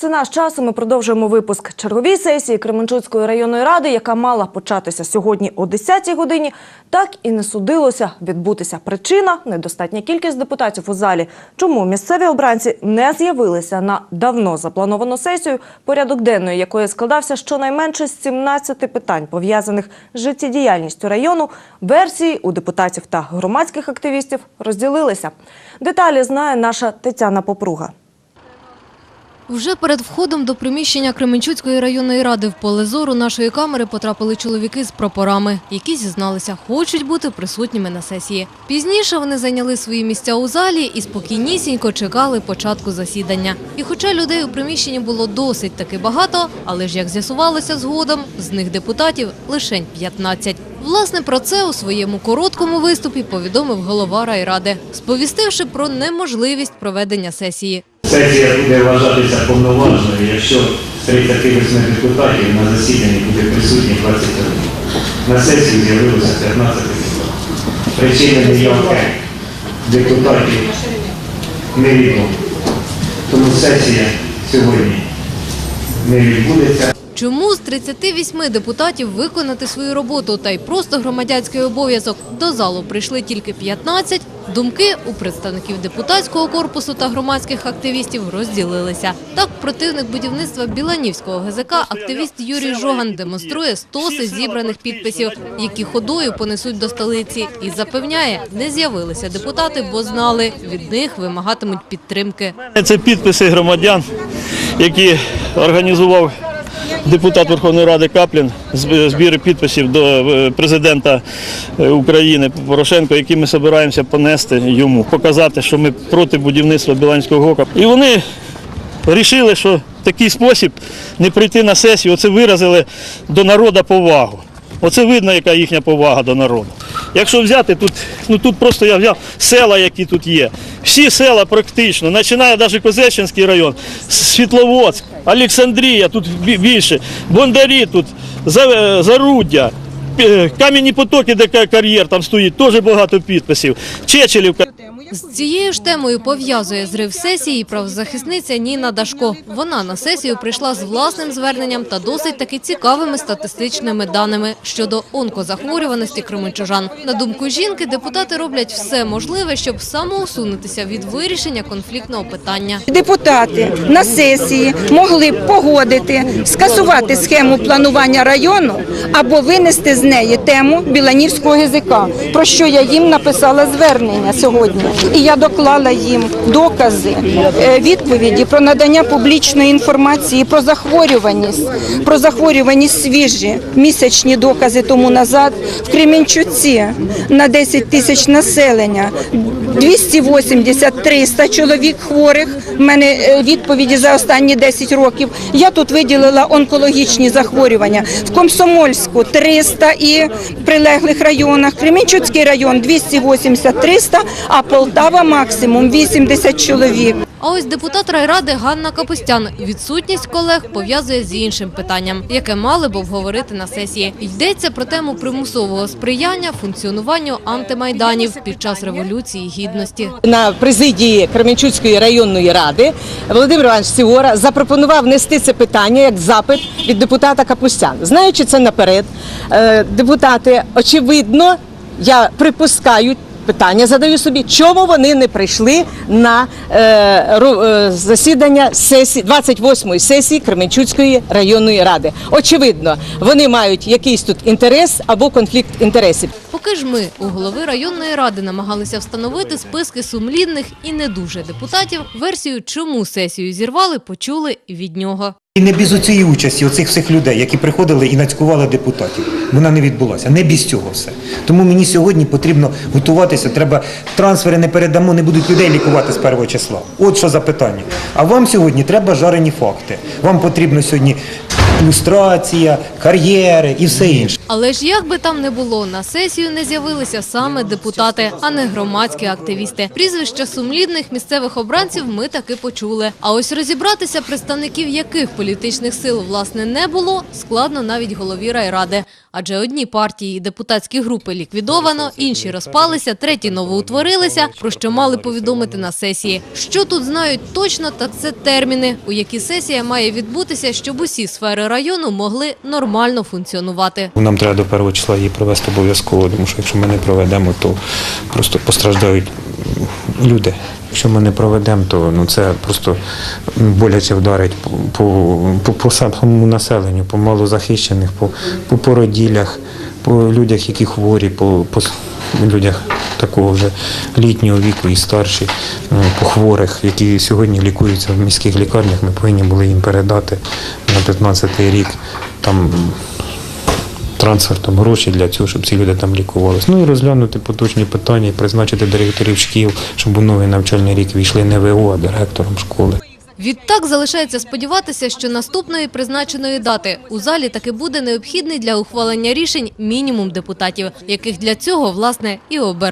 Це наш час. Ми продовжуємо випуск черговій сесії Кременчуцької районної ради, яка мала початися сьогодні о 10-й годині. Так і не судилося відбутися. Причина недостатня кількість депутатів у залі. Чому місцеві обранці не з'явилися на давно заплановану сесію, порядок денної якої складався щонайменше з 17 питань, пов'язаних з життєдіяльністю району. Версії у депутатів та громадських активістів розділилися. Деталі знає наша Тетяна Попруга. Вже перед входом до приміщення Кременчуцької районної ради в поле зору нашої камери потрапили чоловіки з прапорами, які зізналися, хочуть бути присутніми на сесії. Пізніше вони зайняли свої місця у залі і спокійнісінько чекали початку засідання. І хоча людей у приміщенні було досить таки багато, але ж як з'ясувалося згодом, з них депутатів лишень 15. Власне, про це у своєму короткому виступі повідомив голова райради, сповістивши про неможливість проведення сесії. Сесія буде вважатися повноважною, якщо з 38 депутатів на засіданні буде присутні 21. На сесію з'явилося 15 депутатів. Причини неявки депутатів невідомо. Тому сесія сьогодні не відбудеться. Чому з 38 депутатів виконати свою роботу та й просто громадянський обов'язок до залу прийшли тільки 15, думки у представників депутатського корпусу та громадських активістів розділилися. Так, противник будівництва Біланівського ГЗК, активіст Юрій Жоган демонструє стоси зібраних підписів, які ходою понесуть до столиці, і запевняє, не з'явилися депутати, бо знали, від них вимагатимуть підтримки. Це підписи громадян, які організував депутат Верховної Ради Каплін збір підписів до е, президента е, України Порошенко, які ми збираємося понести йому, показати, що ми проти будівництва Біланського ГОКа. І вони вирішили, що такий спосіб не прийти на сесію, оце виразили до народу повагу. Оце видно, яка їхня повага до народу. Якщо взяти тут, ну тут просто я взяв села, які тут є. Всі села практично, починає навіть Козельщинський район, Світловодськ, Олександрія, тут більше, Бондарі тут, Заруддя, Кам'яні потоки, де кар'єр там стоїть, теж багато підписів. Чечелівка. З цією ж темою пов'язує зрив сесії правозахисниця Ніна Дашко. Вона на сесію прийшла з власним зверненням та досить таки цікавими статистичними даними щодо онкозахворюваності кременчужан. На думку жінки, депутати роблять все можливе, щоб самоусунутися від вирішення конфліктного питання. Депутати на сесії могли б погодити, скасувати схему планування району або винести з неї тему Біланівського ГЗК, про що я їм написала звернення сьогодні. І я доклала їм докази, е, відповіді про надання публічної інформації про захворюваність, про захворюваність свіжі місячні докази тому назад в Кремінчуці на 10 тисяч населення. 280-300 чоловік хворих. В мене е, відповіді за останні 10 років. Я тут виділила онкологічні захворювання. В Комсомольську 300 і прилеглих районах. Кремінчуцький район 280-300, а Полтава максимум 80 чоловік. А ось депутат райради Ганна Капустян відсутність колег пов'язує з іншим питанням, яке мали б обговорити на сесії. Йдеться про тему примусового сприяння функціонуванню антимайданів під час революції гідності. на президії Кременчуцької районної ради Володимир Іванович Сігора запропонував внести це питання як запит від депутата Капустян. Знаючи це наперед, е, депутати очевидно, я припускаю. Питання задаю собі, чому вони не прийшли на е, е, засідання сесії 28-ї сесії Кременчуцької районної ради. Очевидно, вони мають якийсь тут інтерес або конфлікт інтересів. Поки ж ми у голови районної ради намагалися встановити списки сумлінних і не дуже депутатів, версію, чому сесію зірвали, почули від нього. І не без цієї участі оцих всіх людей, які приходили і нацькували депутатів. Вона не відбулася. Не без цього все. Тому мені сьогодні потрібно готуватися. Треба трансфери не передамо, не будуть людей лікувати з першого числа. От що за питання. А вам сьогодні треба жарені факти. Вам потрібно сьогодні люстрація, кар'єри і все інше. Але ж як би там не було, на сесію не з'явилися саме депутати, а не громадські активісти. Прізвища сумлінних місцевих обранців ми таки почули. А ось розібратися, представників яких політичних сил власне не було, складно навіть голові райради. Адже одні партії і депутатські групи ліквідовано, інші розпалися, треті новоутворилися, про що мали повідомити на сесії. Що тут знають точно, так це терміни, у які сесія має відбутися, щоб усі сфери району могли нормально функціонувати. Нам треба до першого числа її провести обов'язково, тому що якщо ми не проведемо, то просто постраждають люди. Якщо ми не проведемо, то ну це просто боляче вдарить по, по, по, по самому населенню, по малозахищених, по, по породіллях, по людях, які хворі, по, по людях такого вже літнього віку і старші, ну, по хворих, які сьогодні лікуються в міських лікарнях. Ми повинні були їм передати на 15-й рік там трансфертом гроші для цього, щоб ці люди там лікувалися. Ну і розглянути поточні питання, і призначити директорів шкіл, щоб у новий навчальний рік війшли не ВО, а директором школи. Відтак залишається сподіватися, що наступної призначеної дати у залі таки буде необхідний для ухвалення рішень мінімум депутатів, яких для цього власне і обер.